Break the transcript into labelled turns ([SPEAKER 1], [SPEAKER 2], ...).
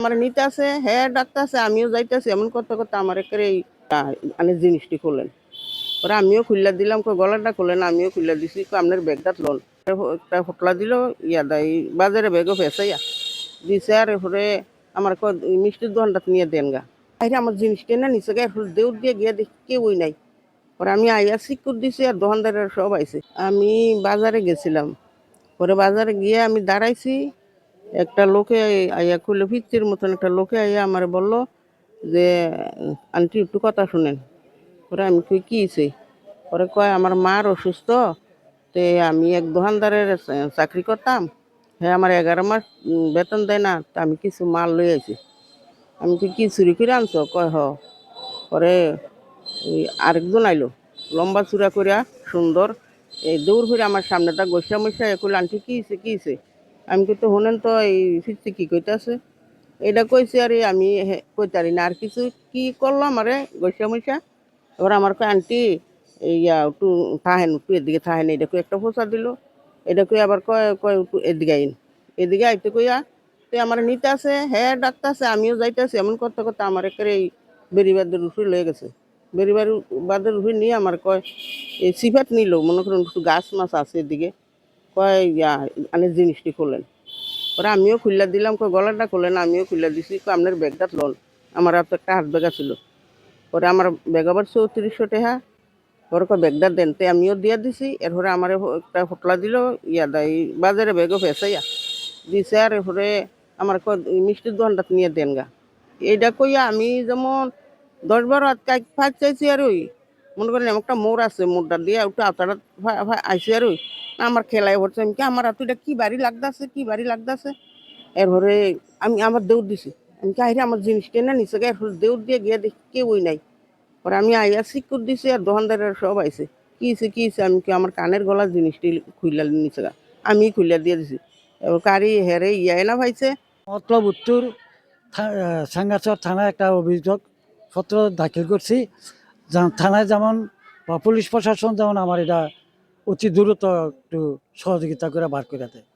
[SPEAKER 1] আমার নিতে আছে হ্যাঁ ডাক্তার আছে, আমিও যাইতেছি, এমন করতে করতে আমার একের এই মানে জিনিসটি খুললেন। পরে আমিও খুললা দিলাম, কই গলাটা খুললেন আমিও খুললা দিছি, কই আপনার ব্যাগটা লোন। একটা হোটলা দিল, ইয়া দেয় বাজারে ব্যাগও ফেসাইয়া দিছে আর এরপরে আমার মিষ্টির দোকানটা নিয়ে দেন গা। আরে আমার জিনিসটা না নিচে গা, এরপরে দেউর দিয়ে গিয়ে দেখি কেউই নাই। পরে আমি আইয়া সিকুর দিছি আর দোকানদারের সব আইছে। আমি বাজারে গেছিলাম। পরে বাজারে গিয়ে আমি দাঁড়াইছি একটা লোকে আইয়া খুলে ফিরতির মতন একটা লোকে আইয়া আমার বলল যে, আন্টি, একটু কথা শুনেন। পরে আমি কই, কি হইছে? পরে কয়, আমার মার অসুস্থ, তে আমি এক দোকানদারের চাকরি করতাম। হ্যাঁ আমার এগারো মাস বেতন দেয় না, তা আমি কিছু মাল লই আইছি। আমি কই, কি চুরি করে আনছ? কয়, হ। পরে আরেকজন আইলো, লম্বা চূড়া করিয়া সুন্দর, এই দৌড় ফিরে আমার সামনে তা গোসা মশা একুল আন্টি, কি হইছে, কি আমি কিন্তু শুনেন তো এই ফিরতে কি কইতাছে? এটা কইছে, আরে আমি কইতারি না, আর কিছু কি করলাম আরে? গোসা মশা এবার আমার কয় আন্টি ইয়া, একটু থাহেন, একটু এদিকে থাহেন এটা কই একটা ফোসা দিল। এটা কই আবার কয় কয় একটু এদিকে আইন। এদিকে আইতে কইয়া তো আমার নিতে আছে হ্যাঁ আছে আমিও যাইতেছি এমন করতে করতে আমার একেবারে এই বেরিবাদের উপরে লয়ে গেছে। বেরিবার বাদের উপরে নিয়ে আমার কয়, এই সিফাত নিল, মনে করুন একটু গাছ মাছ আছে এদিকে কয়, ইয়া জিনিসটি খুললেন পরে আমিও খুললা দিলাম, কয়, গলাটা খুললেন আমিও খুললা দিছি, কয়, আপনার ব্যাগটা লোন। আমার হাতে একটা হাত ব্যাগ ছিল। পরে আমার ব্যাগ আবার চৌত্রিশশো টাকা। পরে কয়, ব্যাগটা দেন, তে আমিও দিয়া দিছি। এরপরে আমার একটা ফটলা দিল, ইয়া দেয় বাজারে ব্যাগও ফেসাইয়া দিছে, আর এরপরে আমার কয়, মিষ্টির দোকানটা নিয়ে দেন গা। এইটা কইয়া আমি যেমন দশ বারো হাত ফাঁক চাইছি, আর ওই, মনে করেন একটা মোড় আছে, মোড়টা দিয়ে একটু আতাটা আইসি আর ওই। আমার খেলায় পড়ছে। আমি কি, আমার হাতে এটা কি বাড়ি লাগতাছে, কি বাড়ি লাগতাছে? এরপরে আমি আমার দৌড় দিছি। আমি কি, আইরে আমার জিনিসটা না নিচে গিয়ে এরপরে দৌড় দিয়ে গিয়ে দেখি কেউই নাই। পরে আমি আইয়া সিকুর দিছি আর দোকানদারের সব আইছে। কি হইছে কি হইছে? আমি কি, আমার কানের গলার জিনিসটি খুললা নিচে গা। আমি খুললা দিয়ে দিছি। এবার কারি হেরে ইয়াই না ভাইছে।
[SPEAKER 2] মতলব উত্তর সাঙ্গাচর থানায় একটা অভিযোগ পত্র দাখিল করছি। থানায় যেমন পুলিশ প্রশাসন যেমন আমার এটা অতি দ্রুত একটু সহযোগিতা করে বার করে দেয়।